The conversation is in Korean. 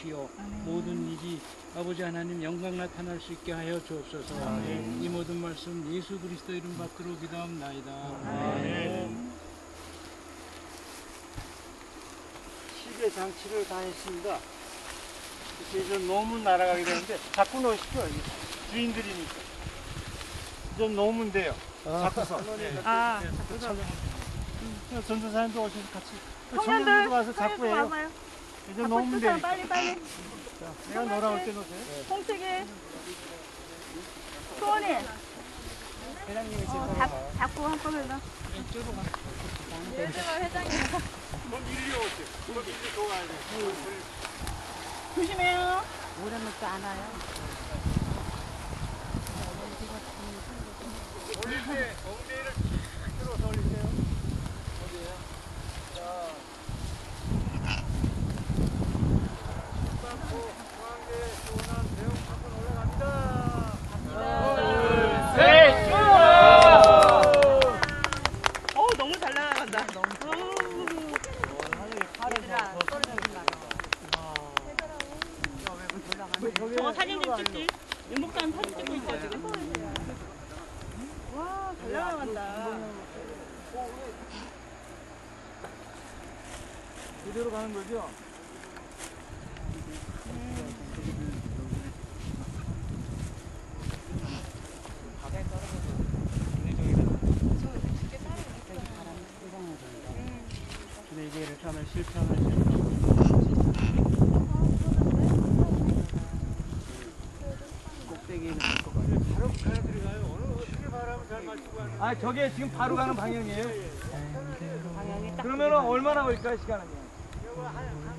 주시어 모든 일이 아버지 하나님 영광 나타날 수 있게 하여 주옵소서. 이 모든 말씀 예수 그리스도 이름 받들어 기도합나이다. 아멘. 시계 장치를 다 했습니다. 이제 좀 너무 날아가게 되는데 자꾸 넣으시죠. 이게 주인들이니까. 좀 놓으면 돼요. 자꾸서. 아, 네. 전도사님도 오셔서 같이. 청년들, 청년들도 와서 자꾸 청년들 해요. 와봐요. 이제 있으세요. 되니까. 빨리 빨리. 자, 내가 놀아올 때 놓으세요. 홍채기. 소원이. 회장님이 어, 잡, 잡고 한꺼번에 넣어. 이쪽으로 가. 예정아 회장님. 그럼 밀리 오세요. 그럼 밀리 좋아야 돼. 조심해요. 오래 먹지 않아요. 올릴 때 엉덩이를 쫙 들어서 올리세요. 어디에요? 자. 땅콩, 중앙대, 소남, 대웅, 한번 올라갑니다. 하나, 둘, 셋, 어, 너무 잘 날아간다. 저거 사진 좀 찍지. 윤목사님 사진 찍고 있어요, 지금. 와, 잘 날아간다. 이대로 가는 거죠? 하면 실패하면. 바로 가야 들어가요. 어떻게 잘 맞추고 가는 아 저게 지금 바로 가는 방향이에요? 그러면 얼마나 걸릴까요 시간은요? 한,